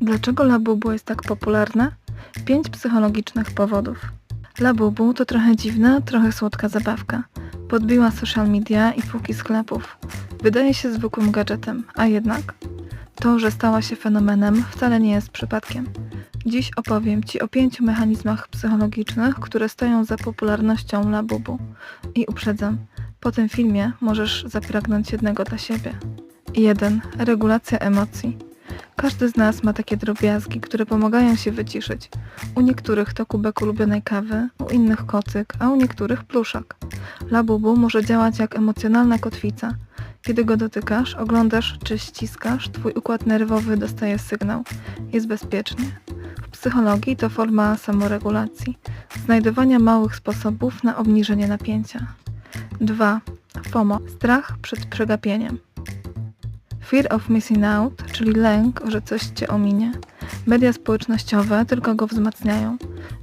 Dlaczego Labubu jest tak popularne? Pięć psychologicznych powodów. Labubu to trochę dziwna, trochę słodka zabawka. Podbiła social media i półki sklepów. Wydaje się zwykłym gadżetem, a jednak to, że stała się fenomenem, wcale nie jest przypadkiem. Dziś opowiem Ci o pięciu mechanizmach psychologicznych, które stoją za popularnością Labubu. I uprzedzam, po tym filmie możesz zapragnąć jednego dla siebie. 1. Regulacja emocji. Każdy z nas ma takie drobiazgi, które pomagają się wyciszyć. U niektórych to kubek ulubionej kawy, u innych kocyk, a u niektórych pluszak. Labubu może działać jak emocjonalna kotwica. Kiedy go dotykasz, oglądasz czy ściskasz, twój układ nerwowy dostaje sygnał. Jest bezpiecznie. W psychologii to forma samoregulacji, znajdowania małych sposobów na obniżenie napięcia. 2. FOMO. Strach przed przegapieniem. Fear of missing out, czyli lęk, że coś cię ominie. Media społecznościowe tylko go wzmacniają.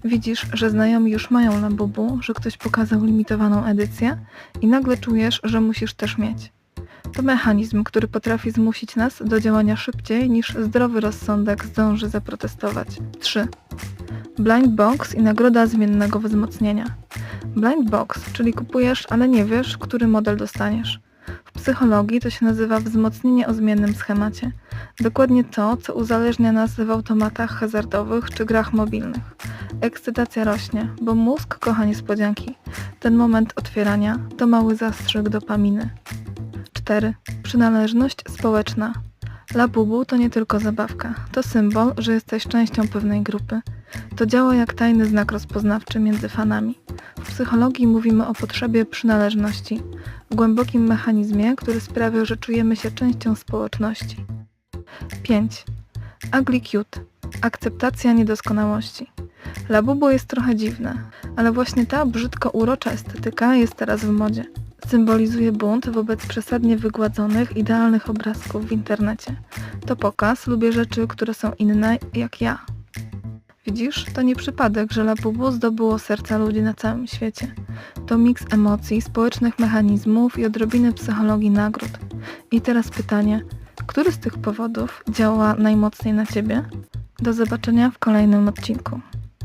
Widzisz, że znajomi już mają Labubu, że ktoś pokazał limitowaną edycję i nagle czujesz, że musisz też mieć. To mechanizm, który potrafi zmusić nas do działania szybciej niż zdrowy rozsądek zdąży zaprotestować. 3. Blind box i nagroda zmiennego wzmocnienia. Blind box, czyli kupujesz, ale nie wiesz, który model dostaniesz. Psychologii to się nazywa wzmocnienie o zmiennym schemacie. Dokładnie to, co uzależnia nas w automatach hazardowych czy grach mobilnych. Ekscytacja rośnie, bo mózg kocha niespodzianki. Ten moment otwierania to mały zastrzyk dopaminy. 4. Przynależność społeczna. Labubu to nie tylko zabawka, to symbol, że jesteś częścią pewnej grupy. To działa jak tajny znak rozpoznawczy między fanami. W psychologii mówimy o potrzebie przynależności, głębokim mechanizmie, który sprawia, że czujemy się częścią społeczności. 5. Ugly cute. Akceptacja niedoskonałości. Labubu jest trochę dziwne, ale właśnie ta brzydko urocza estetyka jest teraz w modzie. Symbolizuje bunt wobec przesadnie wygładzonych, idealnych obrazków w internecie. To pokaz, lubię rzeczy, które są inne jak ja. Widzisz, to nie przypadek, że Labubu zdobyło serca ludzi na całym świecie. To miks emocji, społecznych mechanizmów i odrobiny psychologii nagród. I teraz pytanie, który z tych powodów działa najmocniej na Ciebie? Do zobaczenia w kolejnym odcinku.